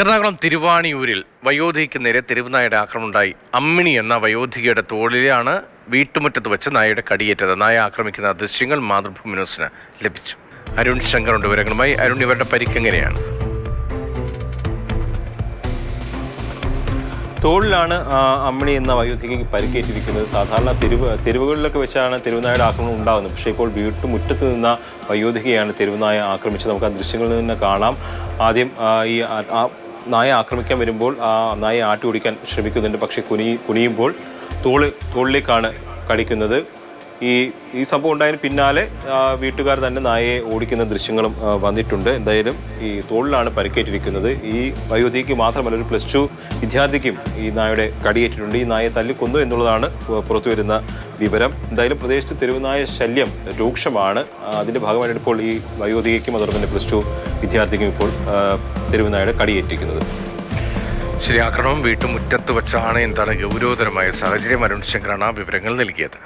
എറണാകുളം തിരുവാണിയൂരിൽ വയോധികയ്ക്ക് നേരെ തെരുവുനായയുടെ ആക്രമണമുണ്ടായി. അമ്മിണി എന്ന വയോധികയുടെ തോളിലാണ് വീട്ടുമുറ്റത്ത് വെച്ച് നായയുടെ കടിയേറ്റത്. നായ ആക്രമിക്കുന്ന ദൃശ്യങ്ങൾ മാതൃഭൂമി ന്യൂസിന് ലഭിച്ചു. അരുൺ ശങ്കറുണ്ട് വിവരങ്ങളുമായി. അരുൺ ഇവരുടെ പരിക്കെങ്ങനെയാണ് തോളിലാണ് അമ്മിണി എന്ന വയോധികയ്ക്ക് പരിക്കേറ്റിരിക്കുന്നത്. സാധാരണ തെരുവ് തെരുവുകളിലൊക്കെ വെച്ചാണ് തെരുവുനായുടെ ആക്രമണം ഉണ്ടാകുന്നത്. പക്ഷേ ഇപ്പോൾ വീട്ടുമുറ്റത്ത് നിന്ന വയോധികയാണ് തെരുവുനായ ആക്രമിച്ചത്. നമുക്ക് ആ ദൃശ്യങ്ങളിൽ നിന്ന് കാണാം. ആദ്യം ഈ നായ ആക്രമിക്കാൻ വരുമ്പോൾ ആ നായ ആട്ടി ഓടിക്കാൻ ശ്രമിക്കുന്നുണ്ട്. പക്ഷെ കുനി കുനിയുമ്പോൾ തോൾ തോളിലേക്കാണ് കടിക്കുന്നത്. ഈ ഈ സംഭവം ഉണ്ടായതിന് പിന്നാലെ വീട്ടുകാർ തന്നെ നായയെ ഓടിക്കുന്ന ദൃശ്യങ്ങളും വന്നിട്ടുണ്ട്. എന്തായാലും ഈ തോളിലാണ് പരിക്കേറ്റിരിക്കുന്നത്. ഈ വയോധിക്ക് മാത്രമല്ല ഒരു പ്ലസ് ടു വിദ്യാർത്ഥിക്കും ഈ നായയുടെ കടിയേറ്റിട്ടുണ്ട്. ഈ നായയെ തല്ലിക്കൊന്നു എന്നുള്ളതാണ് പുറത്തു വരുന്ന വിവരം. എന്തായാലും പ്രദേശത്ത് തെരുവുനായ ശല്യം രൂക്ഷമാണ്. അതിന്റെ ഭാഗമായിട്ട് ഇപ്പോൾ ഈ വയോധികയ്ക്കും അതോടൊപ്പം തന്നെ പ്ലസ് ടു വിദ്യാർത്ഥിക്കും ഇപ്പോൾ തെരുവുനായുടെ കടിയേറ്റിരിക്കുന്നത്. ശരി ആക്രമണം വീട്ടുമുറ്റത്ത് വച്ചാണ് എന്താണ് ഗൗരവതരമായ സാഹചര്യം. അരുൺ ശങ്കറാണ് ആ വിവരങ്ങൾ നൽകിയത്.